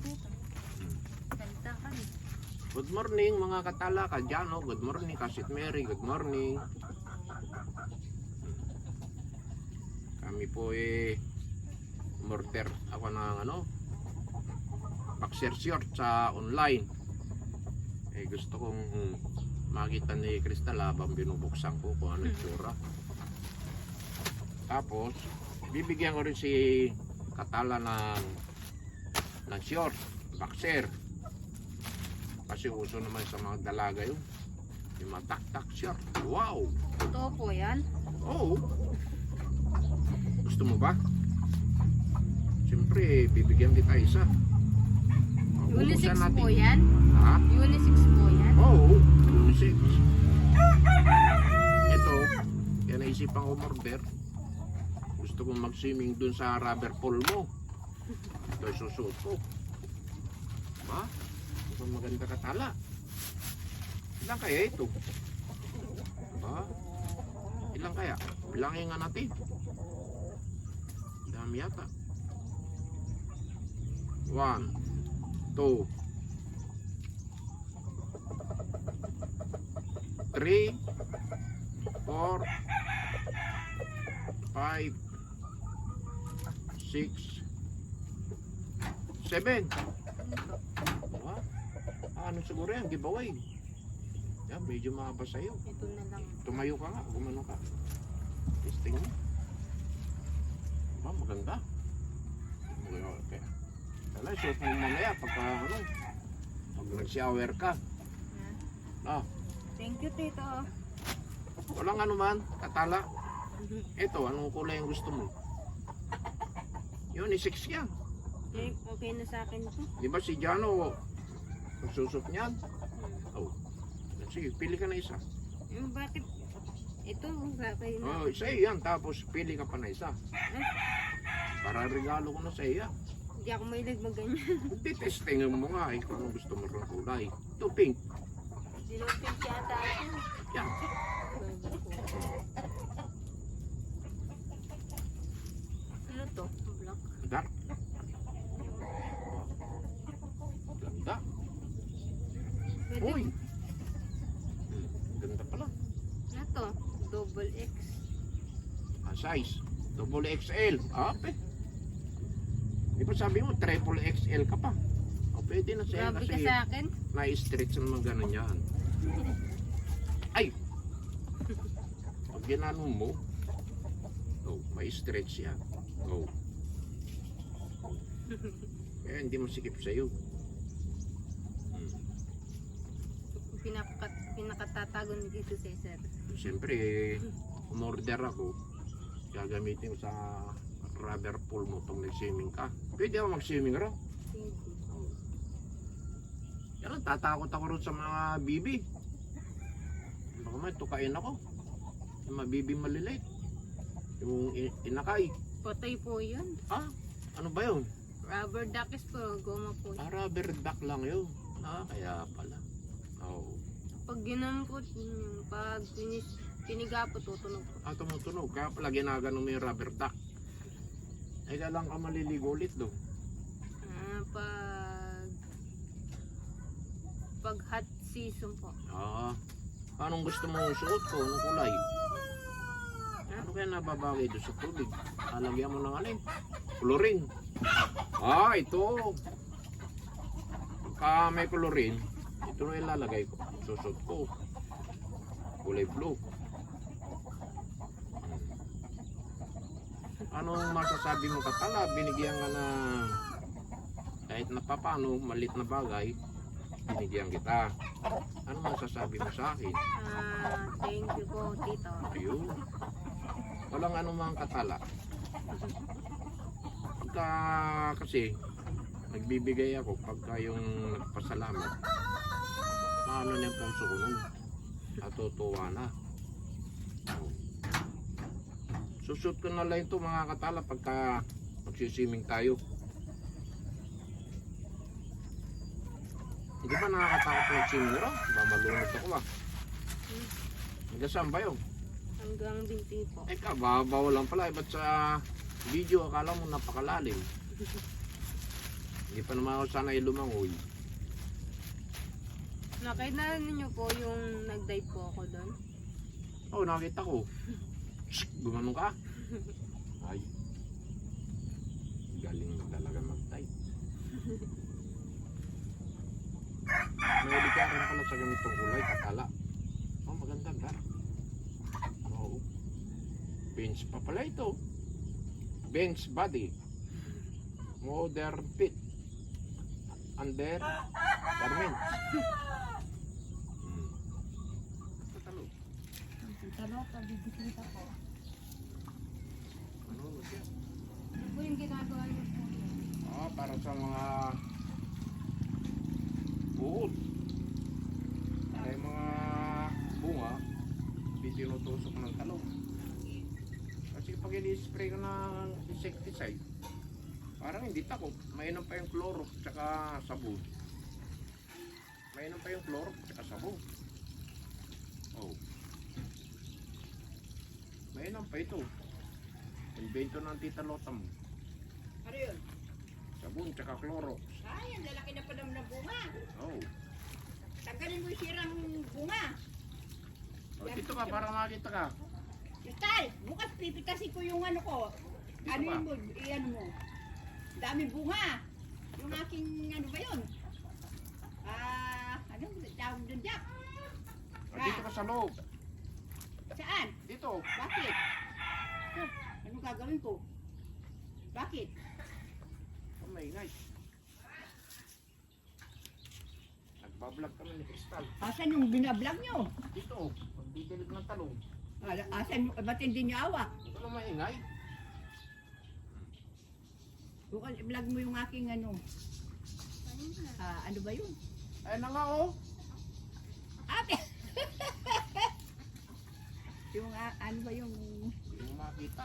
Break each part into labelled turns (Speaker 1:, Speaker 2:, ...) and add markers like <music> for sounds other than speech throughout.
Speaker 1: dito. Ka eh.
Speaker 2: Good morning mga katala, kadyano. Good morning, Kasit Mary. Good morning. Kami po eh murder ako ng ano short sa online. Eh gusto kong makita ni Crystal habang binubuksan ko kung ano yung tsura. Tapos, bibigyan ko rin si Katala ng ng short, boxer. Kasi uso naman sa mga dalaga yun. Yung mga tak-tak short. Wow!
Speaker 1: Totoo po yan.
Speaker 2: Oo. Gusto mo ba? Siyempre, bibigyan kita isa.
Speaker 1: Unisex
Speaker 2: Bubuksan
Speaker 1: po yan.
Speaker 2: Ha?
Speaker 1: Unisex po yan.
Speaker 2: Oo. Unisex. Ito, yan naisipan ko order. Gusto kong mag-swimming dun sa rubber pool mo. Yung susuot ko. Ba? Ito maganda katala. Ilang kaya ito? Ba? Ilang kaya? Bilangin nga natin. Dami yata. One, two, three, four, five, six, seven. Diba? Ah, ano siguro yan? Giveaway. Yan, medyo mahaba sa'yo.
Speaker 1: Ito na lang.
Speaker 2: Tumayo ka nga, gumano ka. Testing mo. Ba, maganda. Okay, okay. Wala, suot mo mamaya pagka ano, pag nag-shower ka. Ah,
Speaker 1: Thank you, Tito.
Speaker 2: walang ano man, katala. Ito, anong kulay ang gusto mo? Yun, i-six yan.
Speaker 1: Okay, okay na sa akin ito.
Speaker 2: Di ba si Jano, magsusot niyan?
Speaker 1: Hmm.
Speaker 2: Oh. Sige, pili ka na isa.
Speaker 1: Yung bakit? Ito, bakit na?
Speaker 2: Oh, isa yan, tapos pili ka pa na isa. Para regalo ko na sa iya.
Speaker 1: hindi ako mahilig mag-ganyan.
Speaker 2: Hindi, testingin mo nga eh, kung gusto mo ng kulay. Ito, pink.
Speaker 1: Dinopink yata ako.
Speaker 2: Yan.
Speaker 1: Ano to? Black.
Speaker 2: Dark. Ganda.
Speaker 1: Pwede.
Speaker 2: Uy. Ganda pala.
Speaker 1: Ano to? Double X.
Speaker 2: Ah, size. Double XL. Ah, pe. Di ba sabi mo, triple XL ka pa? O, pwede na sa'yo
Speaker 1: Grabe ka sa akin.
Speaker 2: na-stretch naman ganun yan. <laughs> Ay! Pag ginano mo, oh, may stretch yan. Oh. <laughs> Kaya hindi masikip sa'yo.
Speaker 1: Pinakat, pinakatatago ni Tito Cesar.
Speaker 2: Siyempre, umorder ako. Gagamitin sa rubber pool mo pag nag-swimming ka. Pwede ako mag-swimming raw.
Speaker 1: You.
Speaker 2: Pero tatakot ako rin sa mga bibi. Baka may tukain ako. Yung mga bibi maliliit. Yung i- inakay.
Speaker 1: Patay po yun.
Speaker 2: Ah, ano ba yun?
Speaker 1: Rubber duck is po, goma po.
Speaker 2: Ah, rubber duck lang yun. Ah, kaya pala. Oh.
Speaker 1: Pag ginan po, yung pag pinis, piniga po, tutunog po.
Speaker 2: Ah, tumutunog. Kaya pala ginagano mo yung rubber duck. Ay, lang ka maliligo ulit do.
Speaker 1: Ah, pag pag hot season po.
Speaker 2: Ah, anong gusto mo suot ko? Anong kulay? Ano kaya nababagay doon sa tubig? Alagyan mo ng alin? Chlorine. Ah, ito. Pagka may chlorine, ito na ilalagay ko. Susot ko. Kulay blue. Anong masasabi mo katala? Binigyan ka na kahit na papano, malit na bagay, binigyan kita. Ano masasabi mo sa akin?
Speaker 1: Ah, thank you po, Tito.
Speaker 2: Ayun. Walang anumang katala. Pagka kasi nagbibigay ako pagka yung nagpasalamat. Paano niya ko nun? Natutuwa na. Susut ko na lang ito mga katala pagka magsisiming tayo. Hindi ba nakakatakot ng swimming raw? Ba malunod ako ah. Hanggang saan ba yun?
Speaker 1: Hanggang binti po.
Speaker 2: Eh, kababaw lang pala. Eh, ba't sa video akala mo napakalalim? <laughs> Hindi pa naman ako sanay lumangoy.
Speaker 1: Nakita ninyo po yung nag-dive po ako doon.
Speaker 2: Oo, oh, nakita ko. <laughs> Gumanon ka? Ay. Galing talaga mag-type. May ka rin pala sa ganitong kulay, katala. Oh, maganda ba? Oo. Bench pa pala ito. Bench body. Modern fit. Under garment. Hmm. Tatalo.
Speaker 3: Tanong, pabibisita ko.
Speaker 2: Ano siya?
Speaker 3: Niyo po?
Speaker 2: Ah, para sa mga uod. Ay mga bunga, hindi tinutusok ng talong. Kasi pag i-spray ka ng insecticide, parang hindi takot. Mainom pa yung Clorox tsaka sabon. Mainom pa yung Clorox tsaka sabon. Oh. Mainom pa ito. Invento ng tita Lota mo.
Speaker 4: Ano yun?
Speaker 2: Sabon tsaka Clorox.
Speaker 4: Ay, ang lalaki na pala ng bunga.
Speaker 2: Oh.
Speaker 4: Tanggalin mo yung sirang bunga.
Speaker 2: O, dito ka para makita ka.
Speaker 4: Kristal, bukas pipitasin ko yung ano ko.
Speaker 2: Dito
Speaker 4: ano
Speaker 2: ka.
Speaker 4: yun mo? Iyan mo. Dami bunga. Yung aking ano ba yun? Ah, tawag doon, Jack?
Speaker 2: O, dito ka sa loob.
Speaker 4: Saan?
Speaker 2: Dito.
Speaker 4: Bakit? Huh, anong gagawin ko? Bakit?
Speaker 2: Oh, may ingay. Nagbablog kami ni Crystal.
Speaker 4: Asan yung binablog nyo?
Speaker 2: Dito. Magdidilig ng talong.
Speaker 4: Ah, Asan yung, ba't hindi nyo awa?
Speaker 2: Ito lang maingay.
Speaker 4: Bukas i-vlog mo yung aking ano. Ah, ano ba yun?
Speaker 2: Ay na nga oh.
Speaker 4: Ate! <laughs> yung ah, ano ba yung...
Speaker 2: Hindi mo makita.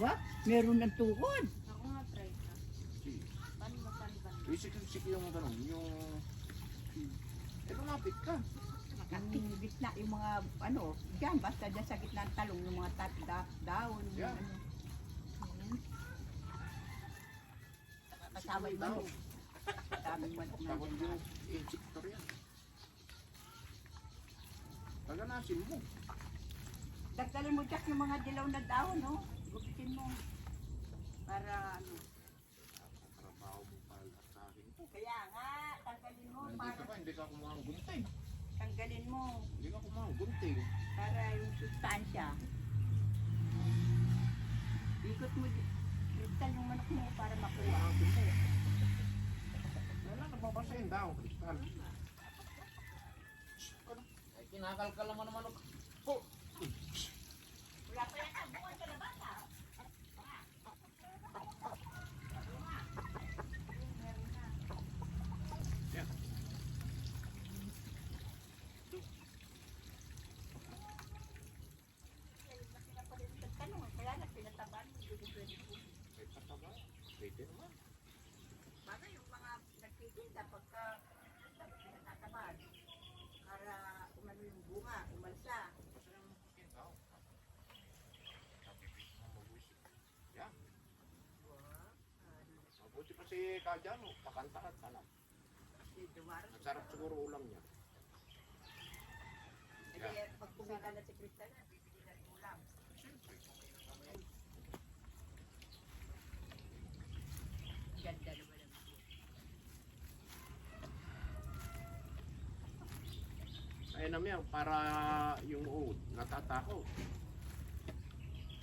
Speaker 4: Ba? Meron ng tukod.
Speaker 3: Ako nga try ka. Paano ba, paano ba?
Speaker 2: Isik-isik yung ganun. Yung... Eh, lumapit ka.
Speaker 4: Yung gitna, yung mga ano, dyan, basta dyan sa gitna ng talong, yung mga tat, da, daon, yung
Speaker 2: Yeah.
Speaker 4: ano. Kasama yung manok. Daming manok na
Speaker 2: Tawag yung injector yan. Paganasin mo.
Speaker 4: Dagdagan mo Jack yung mga dilaw na daon, no? Gupitin mo. Para ano.
Speaker 2: Trabaho mo pala sa akin.
Speaker 4: Kaya nga, tanggalin mo
Speaker 2: Nandito
Speaker 4: para
Speaker 2: ka, hindi ka kumuha ng gunting.
Speaker 4: tanggalin mo
Speaker 2: Hindi ka kumuha ng gunting.
Speaker 4: para yung sustansya. Ikot mo, kristal yung manok mo para makuha.
Speaker 2: Wala, nababasa yung daw, Crystal. Kinakalkal naman naman ako. Si Kajano. Pakanta at alam.
Speaker 4: Si Dumaro.
Speaker 2: Masarap siguro ulam niya.
Speaker 4: Kasi pag kumita na si Kristal, bibili na ulam. Ganda naman ang
Speaker 2: Ay naman para yung uod, natatakot.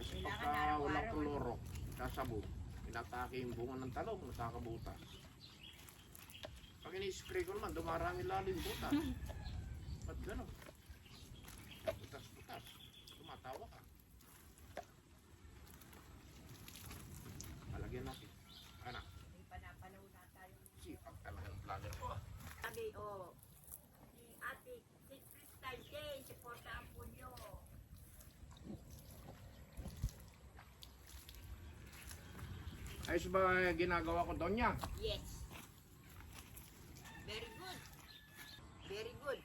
Speaker 2: Kasi pagka walang klorok, sasabog, inatake yung bunga ng talong, nakakabutas. Pag ini-spray ko naman, dumarami lalo yung butas. <laughs> Ba't gano'n? Butas-butas. Tumatawa ka. Palagyan natin. Ayos ba ginagawa ko doon niya?
Speaker 4: Yes. Very good. Very good.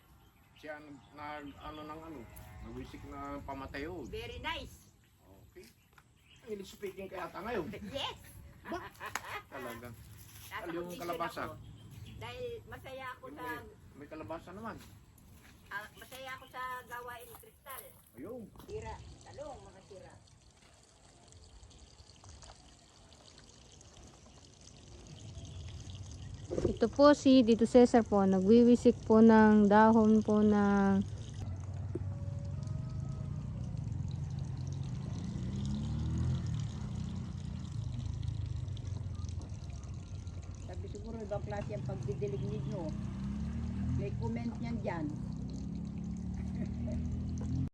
Speaker 2: Siya na ano nang ano, nawisik na pamatay yun.
Speaker 4: Very nice.
Speaker 2: Okay. English speaking kaya ta ngayon. <laughs>
Speaker 4: Yes. Ba?
Speaker 2: Talaga. Ano
Speaker 4: yung
Speaker 2: kalabasa?
Speaker 4: Ako. Dahil masaya ako sa...
Speaker 2: May kalabasa naman.
Speaker 4: Uh, masaya ako sa gawain kristal.
Speaker 2: Ayun.
Speaker 4: Tira. Talong mga tira.
Speaker 1: Ito po si Dito Cesar po, nagwiwisik po ng dahon po ng